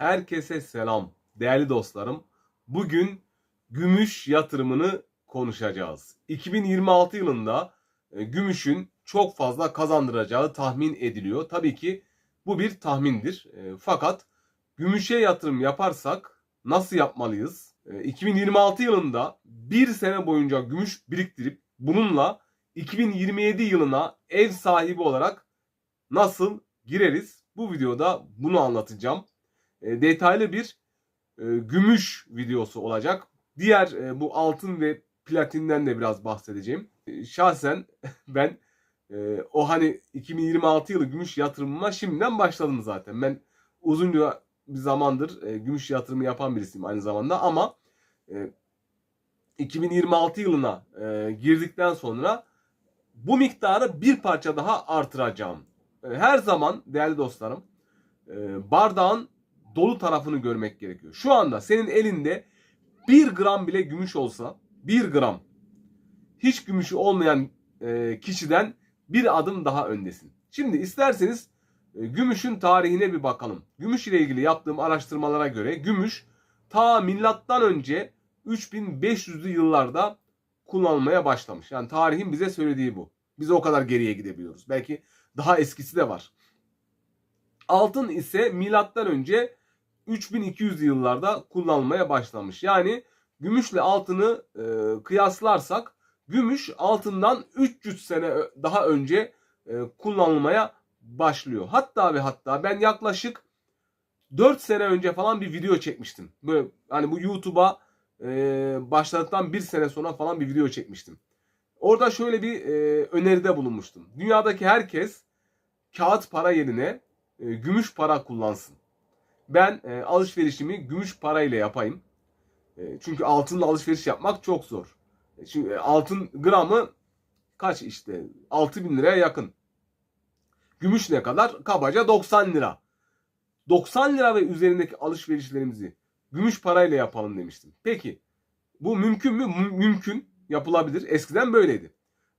Herkese selam değerli dostlarım. Bugün gümüş yatırımını konuşacağız. 2026 yılında e, gümüşün çok fazla kazandıracağı tahmin ediliyor. Tabii ki bu bir tahmindir. E, Fakat gümüşe yatırım yaparsak nasıl yapmalıyız? E, 2026 yılında bir sene boyunca gümüş biriktirip bununla 2027 yılına ev sahibi olarak nasıl gireriz? Bu videoda bunu anlatacağım. E, detaylı bir e, gümüş videosu olacak. Diğer e, bu altın ve platinden de biraz bahsedeceğim. Şahsen ben o hani 2026 yılı gümüş yatırımıma şimdiden başladım zaten. Ben uzunca bir zamandır gümüş yatırımı yapan birisiyim aynı zamanda ama e, 2026 yılına girdikten sonra bu miktarı bir parça daha artıracağım. Her zaman değerli dostlarım bardağın dolu tarafını görmek gerekiyor. Şu anda senin elinde 1 gram bile gümüş olsa 1 gram hiç gümüşü olmayan e, kişiden bir adım daha öndesin. Şimdi isterseniz e, gümüşün tarihine bir bakalım. Gümüş ile ilgili yaptığım araştırmalara göre gümüş ta milattan önce 3500'lü yıllarda kullanılmaya başlamış. Yani tarihin bize söylediği bu. Biz o kadar geriye gidebiliyoruz. Belki daha eskisi de var. Altın ise milattan önce 3200 yıllarda kullanılmaya başlamış. Yani gümüşle altını e, kıyaslarsak gümüş altından 300 sene daha önce e, kullanılmaya başlıyor. Hatta ve hatta ben yaklaşık 4 sene önce falan bir video çekmiştim. Böyle hani bu YouTube'a e, başladıktan bir sene sonra falan bir video çekmiştim. Orada şöyle bir e, öneride bulunmuştum. Dünyadaki herkes kağıt para yerine e, gümüş para kullansın. Ben e, alışverişimi gümüş parayla yapayım. E, çünkü altınla alışveriş yapmak çok zor. E, çünkü e, altın gramı kaç işte 6000 liraya yakın. Gümüş ne kadar? Kabaca 90 lira. 90 lira ve üzerindeki alışverişlerimizi gümüş parayla yapalım demiştim. Peki bu mümkün mü? Mü- mümkün. Yapılabilir. Eskiden böyleydi.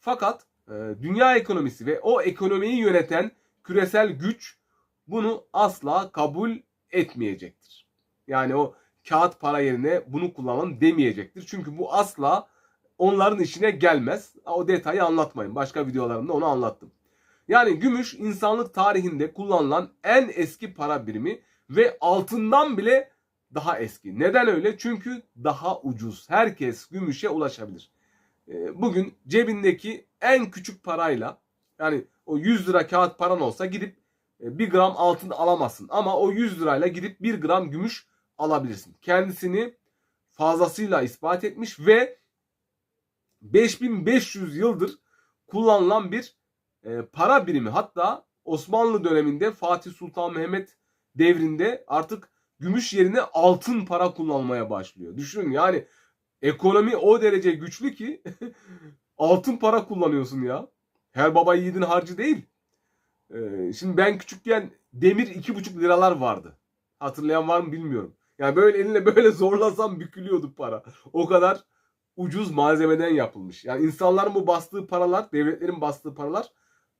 Fakat e, dünya ekonomisi ve o ekonomiyi yöneten küresel güç bunu asla kabul etmeyecektir. Yani o kağıt para yerine bunu kullanalım demeyecektir. Çünkü bu asla onların işine gelmez. O detayı anlatmayın. Başka videolarımda onu anlattım. Yani gümüş insanlık tarihinde kullanılan en eski para birimi ve altından bile daha eski. Neden öyle? Çünkü daha ucuz. Herkes gümüşe ulaşabilir. Ee, Bugün cebindeki en küçük parayla yani o 100 lira kağıt paran olsa gidip e, 1 gram altın alamazsın. Ama o 100 lirayla gidip 1 gram gümüş alabilirsin. Kendisini fazlasıyla ispat etmiş ve 5500 yıldır kullanılan bir e, para birimi. Hatta Osmanlı döneminde Fatih Sultan Mehmet devrinde artık gümüş yerine altın para kullanmaya başlıyor. Düşünün yani ekonomi o derece güçlü ki altın para kullanıyorsun ya. Her baba yiğidin harcı değil. Ee, şimdi ben küçükken demir iki buçuk liralar vardı. Hatırlayan var mı bilmiyorum. Yani böyle elinle böyle zorlasam bükülüyordu para. O kadar ucuz malzemeden yapılmış. Yani insanların bu bastığı paralar, devletlerin bastığı paralar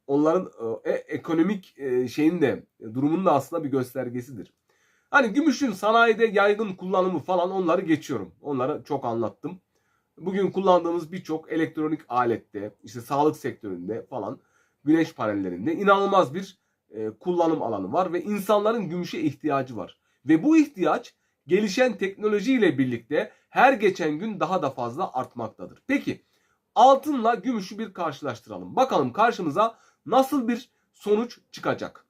onların e, ekonomik e, şeyin de e, durumunun da aslında bir göstergesidir. Hani gümüşün sanayide yaygın kullanımı falan onları geçiyorum. Onları çok anlattım. Bugün kullandığımız birçok elektronik alette, işte sağlık sektöründe falan, güneş panellerinde inanılmaz bir e, kullanım alanı var ve insanların gümüşe ihtiyacı var. Ve bu ihtiyaç gelişen teknolojiyle birlikte her geçen gün daha da fazla artmaktadır. Peki altınla gümüşü bir karşılaştıralım. Bakalım karşımıza nasıl bir sonuç çıkacak.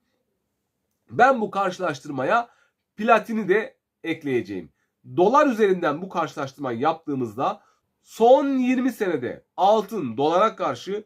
Ben bu karşılaştırmaya platini de ekleyeceğim. Dolar üzerinden bu karşılaştırmayı yaptığımızda son 20 senede altın dolara karşı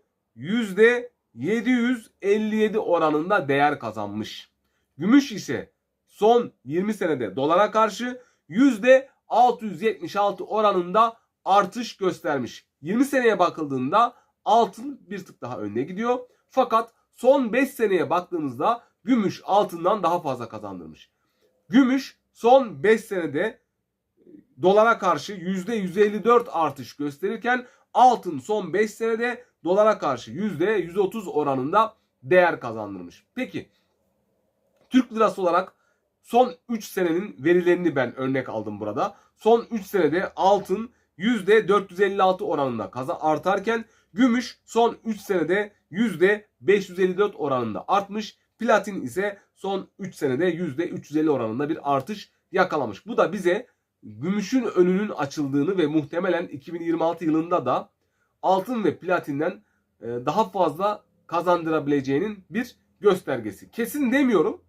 %757 oranında değer kazanmış. Gümüş ise son 20 senede dolara karşı %676 oranında artış göstermiş. 20 seneye bakıldığında altın bir tık daha önde gidiyor. Fakat son 5 seneye baktığımızda gümüş altından daha fazla kazandırmış. Gümüş son 5 senede dolara karşı %154 artış gösterirken altın son 5 senede dolara karşı %130 oranında değer kazandırmış. Peki Türk lirası olarak son 3 senenin verilerini ben örnek aldım burada. Son 3 senede altın %456 oranında kazan artarken gümüş son 3 senede %554 oranında artmış. Platin ise son 3 senede %350 oranında bir artış yakalamış. Bu da bize gümüşün önünün açıldığını ve muhtemelen 2026 yılında da altın ve platinden e, daha fazla kazandırabileceğinin bir göstergesi. Kesin demiyorum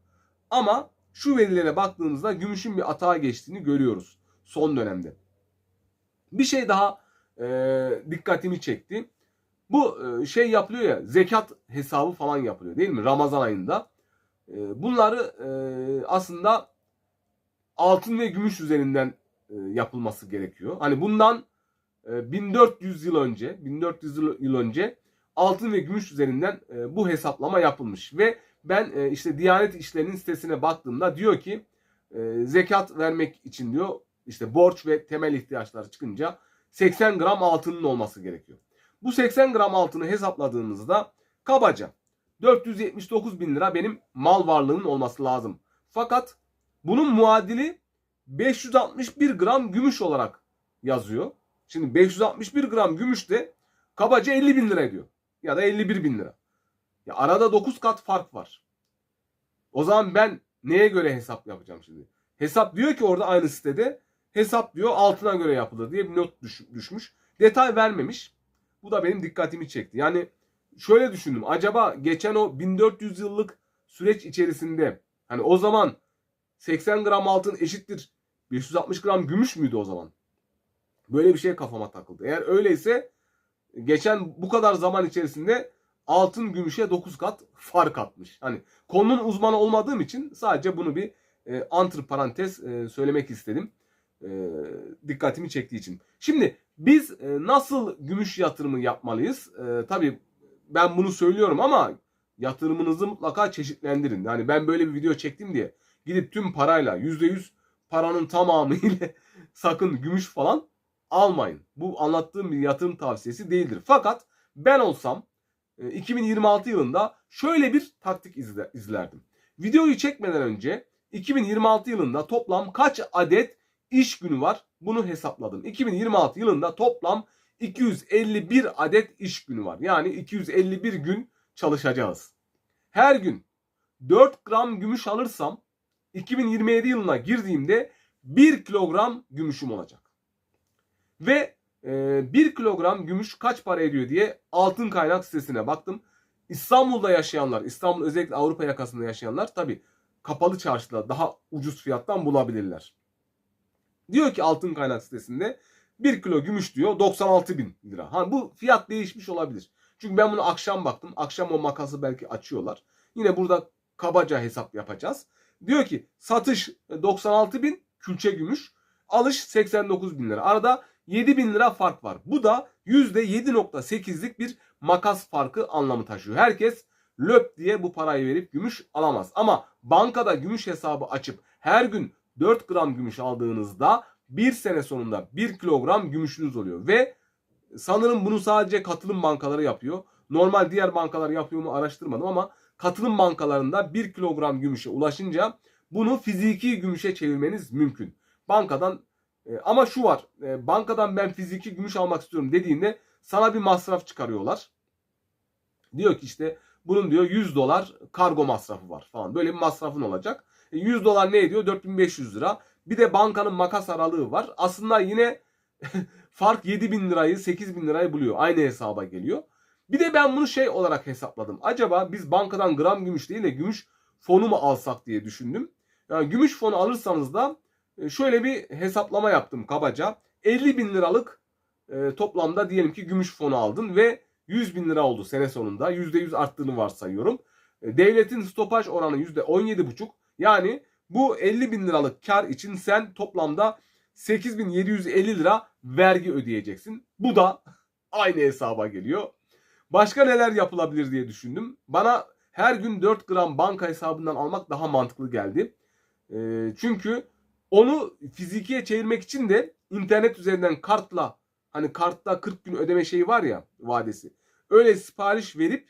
ama şu verilere baktığımızda gümüşün bir atağa geçtiğini görüyoruz son dönemde. Bir şey daha e, dikkatimi çekti. Bu e, şey yapılıyor ya zekat hesabı falan yapılıyor değil mi Ramazan ayında. E, bunları e, aslında altın ve gümüş üzerinden e, yapılması gerekiyor. Hani bundan 1400 yıl önce 1400 yıl yıl önce altın ve gümüş üzerinden e, bu hesaplama yapılmış ve ben e, işte Diyanet İşleri'nin sitesine baktığımda diyor ki e, zekat vermek için diyor işte borç ve temel ihtiyaçlar çıkınca 80 gram altının olması gerekiyor. Bu 80 gram altını hesapladığımızda kabaca 479 bin lira benim mal varlığının olması lazım. Fakat bunun muadili 561 gram gümüş olarak yazıyor. Şimdi 561 gram gümüş de kabaca 50 bin lira ediyor. Ya da 51 bin lira. Ya arada 9 kat fark var. O zaman ben neye göre hesap yapacağım şimdi? Hesap diyor ki orada aynı sitede hesap diyor altına göre yapılır diye bir not düş- düşmüş. Detay vermemiş. Bu da benim dikkatimi çekti. Yani şöyle düşündüm. Acaba geçen o 1400 yıllık süreç içerisinde hani o zaman 80 gram altın eşittir 560 gram gümüş müydü o zaman? Böyle bir şey kafama takıldı. Eğer öyleyse geçen bu kadar zaman içerisinde altın gümüşe 9 kat fark atmış. Hani konunun uzmanı olmadığım için sadece bunu bir e, antr parantez e, söylemek istedim. E, dikkatimi çektiği için. Şimdi biz e, nasıl gümüş yatırımı yapmalıyız? E, tabii ben bunu söylüyorum ama yatırımınızı mutlaka çeşitlendirin. Yani ben böyle bir video çektim diye gidip tüm parayla %100 paranın tamamıyla sakın gümüş falan almayın. Bu anlattığım bir yatırım tavsiyesi değildir. Fakat ben olsam e, 2026 yılında şöyle bir taktik izle- izlerdim. Videoyu çekmeden önce 2026 yılında toplam kaç adet iş günü var bunu hesapladım. 2026 yılında toplam 251 adet iş günü var. Yani 251 gün çalışacağız. Her gün 4 gram gümüş alırsam 2027 yılına girdiğimde 1 kilogram gümüşüm olacak. Ve e, 1 kilogram gümüş kaç para ediyor diye altın kaynak sitesine baktım. İstanbul'da yaşayanlar, İstanbul özellikle Avrupa yakasında yaşayanlar tabi kapalı çarşıda daha ucuz fiyattan bulabilirler. Diyor ki altın kaynak sitesinde 1 kilo gümüş diyor 96 bin lira. Ha, bu fiyat değişmiş olabilir. Çünkü ben bunu akşam baktım. Akşam o makası belki açıyorlar. Yine burada kabaca hesap yapacağız. Diyor ki satış 96 bin külçe gümüş. Alış 89 bin lira. Arada 7 bin lira fark var. Bu da %7.8'lik bir makas farkı anlamı taşıyor. Herkes löp diye bu parayı verip gümüş alamaz. Ama bankada gümüş hesabı açıp her gün 4 gram gümüş aldığınızda bir sene sonunda 1 kilogram gümüşünüz oluyor. Ve sanırım bunu sadece katılım bankaları yapıyor. Normal diğer bankalar yapıyor mu araştırmadım ama katılım bankalarında 1 kilogram gümüşe ulaşınca bunu fiziki gümüşe çevirmeniz mümkün. Bankadan e, ama şu var. e, bankadan ben fiziki gümüş almak istiyorum dediğinde sana bir masraf çıkarıyorlar. Diyor ki işte bunun diyor 100 dolar kargo masrafı var falan. Böyle bir masrafın olacak. E, 100 dolar ne ediyor? 4500 lira. Bir de bankanın makas aralığı var. Aslında yine fark 7000 lirayı 8000 lirayı buluyor. Aynı hesaba geliyor. Bir de ben bunu şey olarak hesapladım. Acaba biz bankadan gram gümüş değil de gümüş fonu mu alsak diye düşündüm. Yani gümüş fonu alırsanız da şöyle bir hesaplama yaptım kabaca. 50 bin liralık e, toplamda diyelim ki gümüş fonu aldın ve 100 bin lira oldu sene sonunda. %100 arttığını varsayıyorum. E, devletin stopaj oranı %17,5. Yani bu 50 bin liralık kar için sen toplamda 8750 lira vergi ödeyeceksin. Bu da aynı hesaba geliyor. Başka neler yapılabilir diye düşündüm. Bana her gün 4 gram banka hesabından almak daha mantıklı geldi. E, çünkü onu fizikiye çevirmek için de internet üzerinden kartla hani kartta 40 gün ödeme şeyi var ya vadesi. Öyle sipariş verip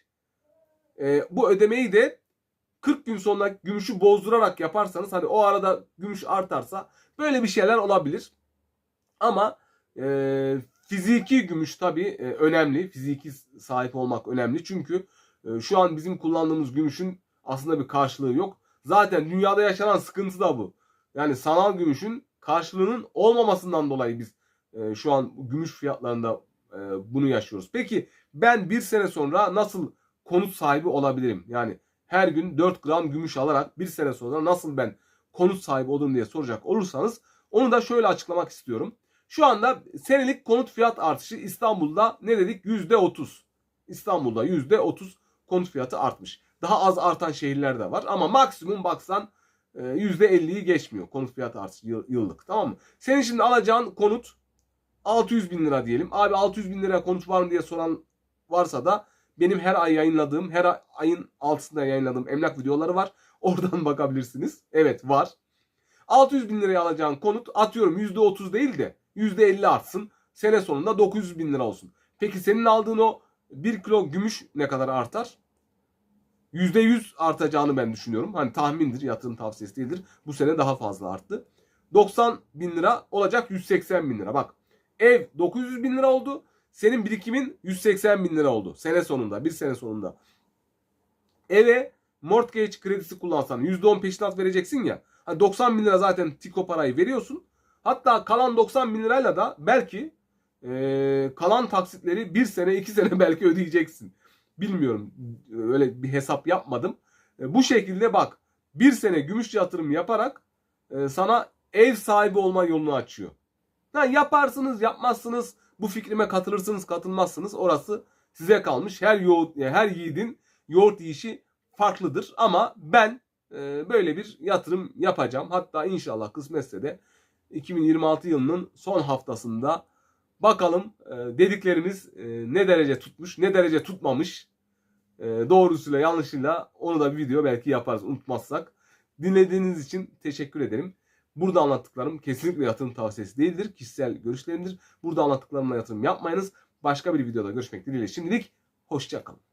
e, bu ödemeyi de 40 gün sonra gümüşü bozdurarak yaparsanız hani o arada gümüş artarsa böyle bir şeyler olabilir. Ama e, fiziki gümüş tabii e, önemli. Fiziki sahip olmak önemli. Çünkü e, şu an bizim kullandığımız gümüşün aslında bir karşılığı yok. Zaten dünyada yaşanan sıkıntı da bu. Yani sanal gümüşün karşılığının olmamasından dolayı biz e, şu an gümüş fiyatlarında e, bunu yaşıyoruz. Peki ben bir sene sonra nasıl konut sahibi olabilirim? Yani her gün 4 gram gümüş alarak bir sene sonra nasıl ben konut sahibi olurum diye soracak olursanız onu da şöyle açıklamak istiyorum. Şu anda senelik konut fiyat artışı İstanbul'da ne dedik? %30. İstanbul'da %30 konut fiyatı artmış. Daha az artan şehirler de var ama maksimum baksan %50'yi geçmiyor konut fiyatı artışı yıl- yıllık tamam mı? Senin şimdi alacağın konut 600 bin lira diyelim. Abi 600 bin lira konut var mı diye soran varsa da benim her ay yayınladığım, her ay- ayın altısında yayınladığım emlak videoları var. Oradan bakabilirsiniz. Evet var. 600 bin liraya alacağın konut atıyorum %30 değil de %50 artsın. Sene sonunda 900 bin lira olsun. Peki senin aldığın o 1 kilo gümüş ne kadar artar? %100 artacağını ben düşünüyorum. Hani tahmindir, yatırım tavsiyesi değildir. Bu sene daha fazla arttı. 90 bin lira olacak 180 bin lira. Bak ev 900 bin lira oldu. Senin birikimin 180 bin lira oldu. Sene sonunda, bir sene sonunda. Eve mortgage kredisi kullansan %10 peşinat vereceksin ya. Hani 90 bin lira zaten tiko parayı veriyorsun. Hatta kalan 90 bin lirayla da belki eee, kalan taksitleri bir sene iki sene belki ödeyeceksin. Bilmiyorum öyle bir hesap yapmadım. E, bu şekilde bak bir sene gümüş yatırım yaparak e, sana ev sahibi olma yolunu açıyor. Ha, yaparsınız yapmazsınız bu fikrime katılırsınız katılmazsınız orası size kalmış. Her yoğurt, her yiğidin yoğurt yiyişi farklıdır ama ben e, böyle bir yatırım yapacağım. Hatta inşallah kısmetse de 2026 yılının son haftasında bakalım e, dediklerimiz e, ne derece tutmuş, ne derece tutmamış. E, doğrusuyla yanlışıyla onu da bir video belki yaparız unutmazsak. Dinlediğiniz için teşekkür ederim. Burada anlattıklarım kesinlikle yatırım tavsiyesi değildir. Kişisel görüşlerimdir. Burada anlattıklarımla yatırım yapmayınız. Başka bir videoda görüşmek dileğiyle. Şimdilik hoşçakalın.